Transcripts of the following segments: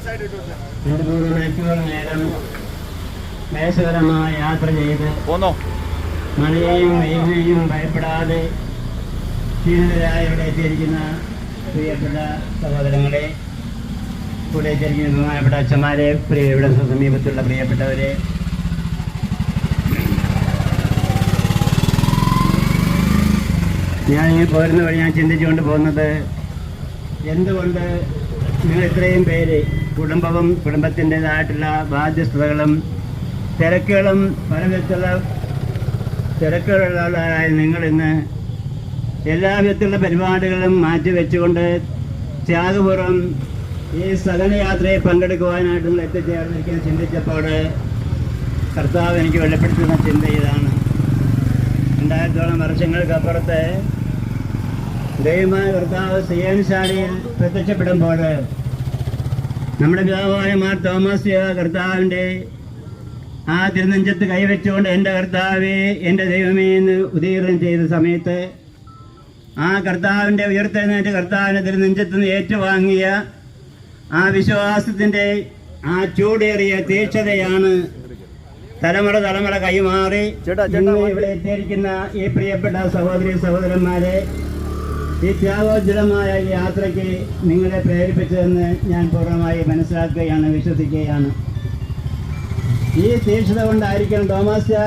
രണ്ട് മൂന്ന് മണിക്കൂർ നേരം ക്ലേശകരമായ യാത്ര ചെയ്ത് പോന്നോ? മഴയെയും വെയിലിനെയും ഭയപ്പെടാതെ ക്ഷീണിതരായ ഇവിടെ എത്തിയിരിക്കുന്ന പ്രിയപ്പെട്ട സഹോദരങ്ങളെ കൂടെ എത്തിയിരിക്കുന്ന ബഹുമാനപ്പെട്ട അച്ഛന്മാരെ പ്രിയ ഇവിടെ സമീപത്തുള്ള പ്രിയപ്പെട്ടവരെ. ഞാൻ ഈ പോരുന്ന വഴി ഞാൻ ചിന്തിച്ചുകൊണ്ട് പോകുന്നത് എന്തുകൊണ്ട് നിങ്ങൾ ഇത്രയും പേര് കുടുംബവും കുടുംബത്തിന്റെതായിട്ടുള്ള ബാധ്യസ്ഥതകളും തിരക്കുകളും പല വിധത്തിലുള്ള തിരക്കുകളുള്ളവരായ നിങ്ങൾ ഇന്ന് എല്ലാ വിധത്തിലുള്ള പരിപാടികളും മാറ്റിവെച്ചുകൊണ്ട് ത്യാഗപൂർവം ഈ സഹനയാത്രയെ പങ്കെടുക്കുവാനായിട്ട് നിങ്ങൾ എത്തിച്ചേർന്നിരിക്കാൻ ചിന്തിച്ചപ്പോൾ കർത്താവ് എനിക്ക് വെളിപ്പെടുത്തുന്ന ചിന്ത ഇതാണ്. രണ്ടായിരത്തോളം വർഷങ്ങൾക്കപ്പുറത്ത് ദൈവമായ കർത്താവ് സിയൻശാലയിൽ പ്രത്യക്ഷപ്പെടുമ്പോൾ നമ്മുടെ പിതാവായ മാർ തോമസ് കർത്താവിന്റെ ആ തിരുനെഞ്ചത്ത് കൈവച്ചുകൊണ്ട് എന്റെ കർത്താവേ എന്റെ ദൈവമേ എന്ന് ഉദീർണം ചെയ്ത സമയത്ത് ആ കർത്താവിന്റെ ഉയർത്തെഴുന്നേറ്റ് കർത്താവിന്റെ തിരുനെഞ്ചത്ത് നിന്ന് ഏറ്റുവാങ്ങിയ ആ വിശ്വാസത്തിന്റെ ആ ചൂടേറിയ തീക്ഷതയാണ് തലമുറ തലമുറ കൈമാറി ഇവിടെ എത്തിയിരിക്കുന്ന ഈ പ്രിയപ്പെട്ട സഹോദരി സഹോദരന്മാരെ ഈ ത്യാഗോജ്വലമായ ഈ യാത്രയ്ക്ക് നിങ്ങളെ പ്രേരിപ്പിച്ചതെന്ന് ഞാൻ പൂർണമായി മനസ്സിലാക്കുകയാണ് വിശ്വസിക്കുകയാണ്. ഈ തീക്ഷണത കൊണ്ടായിരിക്കണം തോമസ്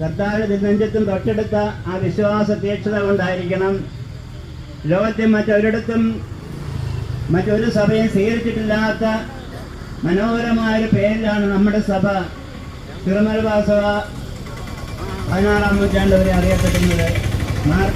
കർത്താവിന്റെ തിരുനെഞ്ചത്തും തൊട്ടെടുത്ത ആ വിശ്വാസ തീക്ഷണത കൊണ്ടായിരിക്കണം ലോകത്തെ മറ്റൊരിടത്തും മറ്റൊരു സഭയും സ്വീകരിച്ചിട്ടില്ലാത്ത മനോഹരമായ ഒരു പേരിലാണ് നമ്മുടെ സഭ തിരുമലബാ സഭ പതിനാറാം നൂറ്റാണ്ട് വരെ അറിയപ്പെടുന്നത് മാർത്ത